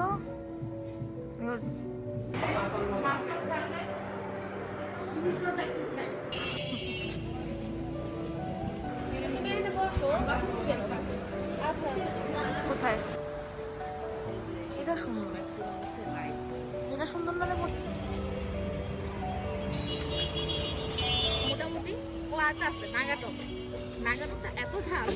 তো? কোথায়? এটা সুন্দর এটা সুন্দর নালে মোটামুটি ও আরেকটা আছে নাগাটক। নাগাটকটা এত ঝাল।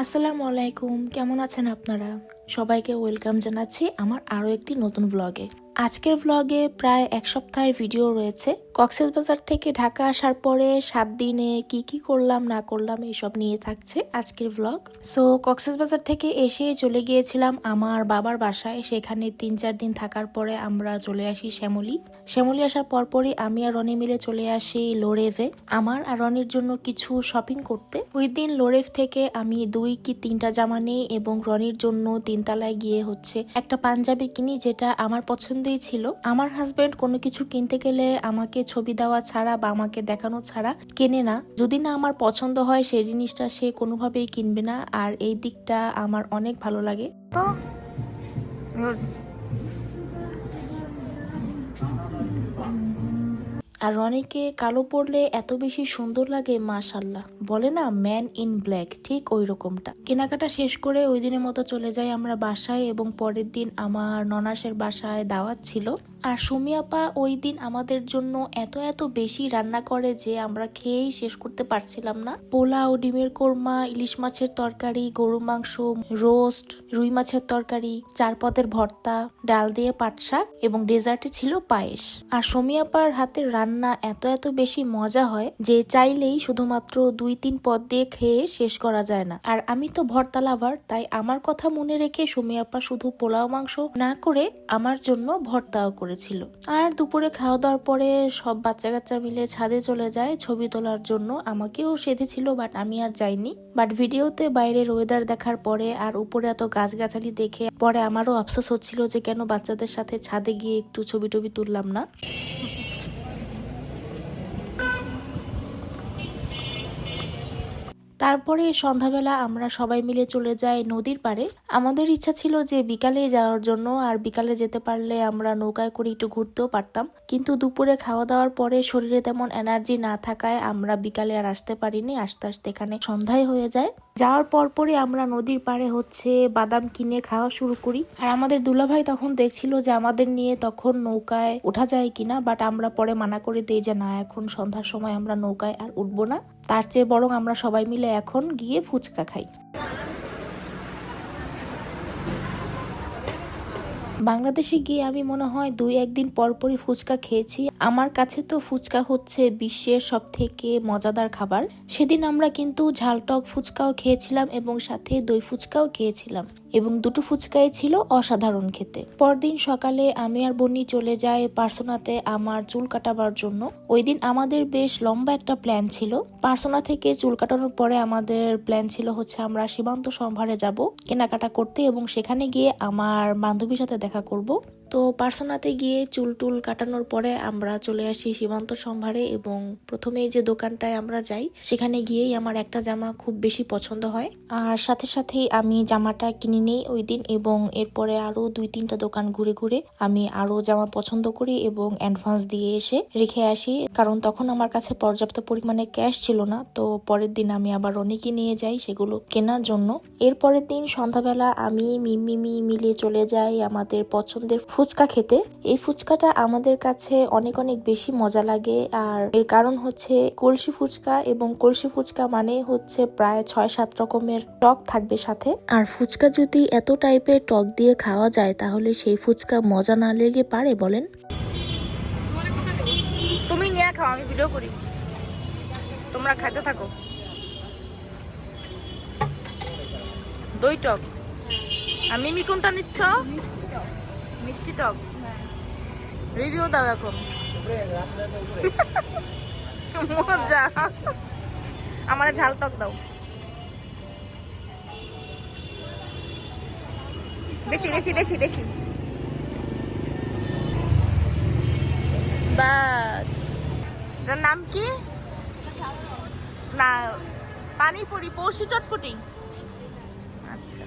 আসসালামু আলাইকুম কেমন আছেন আপনারা? সবাইকে ওয়েলকাম জানাচ্ছি আমার আরও একটি নতুন ব্লগে আজকের ব্লগে প্রায় এক সপ্তাহের ভিডিও রয়েছে। কক্সেস বাজার থেকে ঢাকা আসার পরে সাত দিনে কি কি করলাম, না করলাম, এসব নিয়ে থাকছে আজকের ব্লগ সো কক্সেস বাজার থেকে এসে চলে গিয়েছিলাম আমার বাবার বাসায়। সেখানে তিন চার দিন থাকার পরে আমরা চলে আসি শ্যামলি। শ্যামলি আসার পরপরই আমি আর রনি মিলে চলে আসি লোরেভে আমার আর রনির জন্য কিছু শপিং করতে। ওই দিন লোরেভ থেকে আমি দুই কি তিনটা জামা নিই এবং রনির জন্য তিনতলায় গিয়ে হচ্ছে একটা পাঞ্জাবি কিনি যেটা আমার পছন্দই ছিল। আমার হাজবেন্ড কোনো কিছু কিনতে গেলে আমাকে ছবি দেওয়া ছাড়া বা আমাকে দেখানো ছাড়া কেনে না। যদি না আমার পছন্দ হয়, সেই জিনিসটা সে কোনোভাবেই কিনবে না আর এই দিকটা আমার অনেক ভালো লাগে। তো আর রনিকে কালো পরলে এত বেশি সুন্দর লাগে মাশাল্লাহ বলে না ম্যান ইন ব্ল্যাক ঠিক ওই রকমটা। কেনাকাটা শেষ করে ওই দিনের মতো চলে যাই আমরা বাসায় এবং পরের দিন আমার ননাসের বাসায় দাওয়াত ছিল। আর সুমি আপা ওই দিন আমাদের জন্য এত এত বেশি রান্না করে যে আমরা খেয়েই শেষ করতে পারছিলাম না। পোলাও, ডিমের কোরমা, ইলিশ মাছের তরকারি গরু মাংস, রোস্ট, রুই মাছের তরকারি, চার পদের ভর্তা, ডাল দিয়ে পাট শাক এবং ডেজার্টে ছিল পায়েস। আর সুমি আপার হাতের রান্না এত এত বেশি মজা হয় যে চাইলেই শুধুমাত্র দুই তিন পদ দিয়ে খেয়ে শেষ করা যায় না। আর আমি তো ভর্তা লাভার, তাই আমার কথা মনে রেখে সুমি আপা শুধু পোলাও মাংস না করে আমার জন্য ভর্তাও করেছিল। আর দুপুরে খাওয়া দাওয়ার পরে সব বাচ্চা কাচ্চা মিলে ছাদে চলে যায় ছবি তোলার জন্য। আমাকেও সেধেছিল বাট আমি আর যাইনি। বাট ভিডিওতে বাইরের ওয়েদার দেখার পরে আর উপরে এত গাছগাছালি দেখে পরে আমারও আফসোস হচ্ছিল যে কেন বাচ্চাদের সাথে ছাদে গিয়ে একটু ছবি টবি তুললাম না। তারপরে সন্ধ্যাবেলা আমরা সবাই মিলে চলে যাই নদীর পাড়ে। আমাদের ইচ্ছা ছিল যে বিকালে যাওয়ার জন্য আর বিকালে যেতে পারলে আমরা নৌকায় করে একটু ঘুরতেও পারতাম। কিন্তু দুপুরে খাওয়া দাওয়ার পরে শরীরে তেমন এনার্জি না থাকায় আমরা বিকালে আর আসতে পারিনি, আস্তে আস্তে এখানে সন্ধ্যায় হয়ে যায়। যাওয়ার পরপরই আমরা নদীর পাড়ে হচ্ছে বাদাম কিনে খাওয়া শুরু করি। আর আমাদের দুলাভাই তখন দেখছিল যে আমাদের নিয়ে তখন নৌকায় ওঠা যায় কিনা বাট আমরা পরে মানা করে দিই যে না, এখন সন্ধ্যার সময় আমরা নৌকায় আর উঠবো না। তার চেয়ে বরং আমরা সবাই মিলে এখন গিয়ে ফুচকা খাই। বাংলাদেশে গিয়ে আমি মনে হয় দুই একদিন পরপরই ফুচকা খেয়েছি। আমার কাছে তো ফুচকা হচ্ছে বিশ্বের সব থেকে মজাদার খাবার। সেদিন আমরা কিন্তু ঝালটক ফুচকাও খেয়েছিলাম এবং সাথে দই ফুচকাও খেয়েছিলাম এবং দুটো ফুচকাই ছিল অসাধারণ খেতে। পরদিন সকালে আমি আর বন্নি চলে যাই পার্সোনাতে আমার চুল কাটাবার জন্য। ওই দিন আমাদের বেশ লম্বা একটা প্ল্যান ছিল। পার্সোনা থেকে চুল কাটানোর পরে আমাদের প্ল্যান ছিল হচ্ছে আমরা সীমান্ত সম্ভারে যাব কেনাকাটা করতে এবং সেখানে গিয়ে আমার বান্ধবীর সাথে দেখা করব। তো পার্সোনাতে গিয়ে চুল টুল কাটানোর পরে আমরা চলে আসি সীমান্ত সম্ভারে এবং প্রথমেই যে দোকানটায় আমরা যাই, সেখানে গিয়েই আমার একটা জামা খুব বেশি পছন্দ হয়। আর সাথে সাথেই আমি জামাটা কিনে নিই ওই দিন এবং এরপরে আরও দুই তিনটা দোকান ঘুরে ঘুরে আমি আরও জামা পছন্দ করি এবং অ্যাডভান্স দিয়ে এসে রেখে আসি। কারণ তখন আমার কাছে পর্যাপ্ত পরিমাণে ক্যাশ ছিল না, তো পরের দিন আমি আবার অনেকে নিয়ে যাই সেগুলো কেনার জন্য। এর পরের দিন সন্ধ্যাবেলা আমি মিমিমি মিলে চলে যাই আমাদের পছন্দের ফুচকা খেতে। এই ফুচকাটা আমাদের কাছে অনেক অনেক বেশি মজা লাগে। আর এর কারণ হচ্ছে কলসি ফুচকা এবং কলসি ফুচকা মানে হচ্ছে প্রায় ছয় সাত রকমের টক থাকবে সাথে। আর ফুচকা যদি এত টাইপের টক দিয়ে খাওয়া যায়, তাহলে সেই ফুচকা মজা না লেগে পারে বলেন? তুমি নিয়ে খাও, আমি ভিডিও করি। তোমরা খাইতে থাকো। দই টক। আর মিমি কোনটা নিচ্ছ? মিষ্টি টক। রিভিউ দাও এখন। মজা। আমার ঝাল টক দাও। বেশি বেশি বেশি বেশি। বাস এটার নাম কি? না পানিপুরি পৌষি চটপটি। আচ্ছা।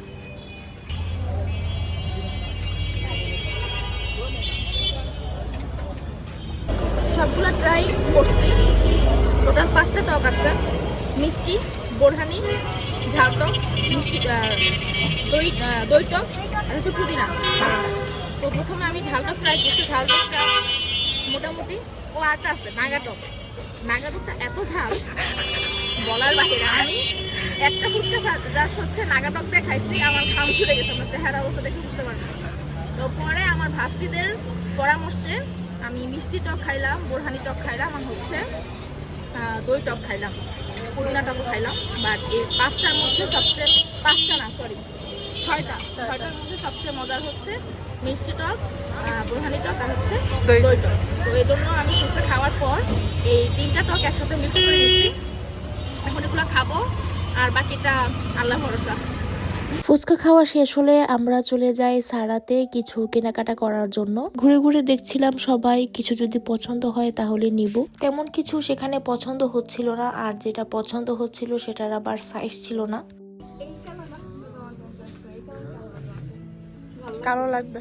সবগুলো ট্রাই করছি। টোটাল পাঁচটা টক আছে। মিষ্টি, বোরহানি ঝাল টক মিষ্টি দই দই টক, আর হচ্ছে পুদিনা। তো প্রথমে আমি ঝাল টক ট্রাই করছি। ঝাল টকটা মোটামুটি ও আটটা আছে? নাগা টক। নাগা টকটা এত ঝাল, বলার বাহিরে আমি একটা ফুচকা জাস্ট হচ্ছে নাগা টক দিয়ে খাইছি। আমার খাম ছুটে গেছে। আমার চেহারা অবস্থা দেখে বুঝতে পারছি তো পরে আমার ভাস্তিদের পরামর্শে আমি মিষ্টি টক খাইলাম বোরহানি টক খাইলাম আর হচ্ছে দই টক খাইলাম পুদিনা টকও খাইলাম বাট এই পাঁচটার মধ্যে সবচেয়ে পাঁচটা না সরি ছয়টা ছয়টার মধ্যে সবচেয়ে মজার হচ্ছে মিষ্টি টক বোরহানি টক আর হচ্ছে দই। টক। তো এই জন্য আমি ফুচকা খাওয়ার পর এই তিনটা টক একসাথে মিক্স করে নিচ্ছি। এখন এগুলো খাব আর বাকিটা আল্লাহ ভরসা। ফুচকা খাওয়া শেষ হলে আমরা চলে যাই সারাতে কিছু কেনাকাটা করার জন্য। ঘুরে ঘুরে দেখছিলাম সবাই কিছু যদি পছন্দ হয় তাহলে নিব। তেমন কিছু সেখানে পছন্দ হচ্ছিল না আর যেটা পছন্দ হচ্ছিল সেটার আবার সাইজ ছিল না। কালো লাগবে।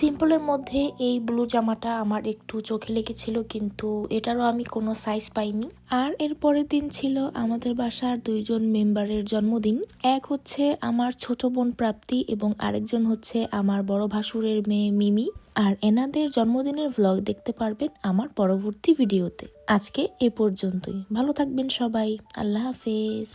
সিম্পলের মধ্যে এই ব্লু জামাটা আমার একটু চোখে লেগেছিল, কিন্তু এটারও আমি কোনো সাইজ পাইনি। আর এর পরের দিন ছিল আমাদের বাসার দুইজন মেম্বারের জন্মদিন। এক হচ্ছে আমার ছোট বোন প্রাপ্তি এবং আরেকজন হচ্ছে আমার বড় ভাসুরের মেয়ে মিমি। আর এনাদের জন্মদিনের ভ্লগ দেখতে পারবেন আমার পরবর্তী ভিডিওতে। আজকে এ পর্যন্তই। ভালো থাকবেন সবাই। আল্লাহ হাফেজ।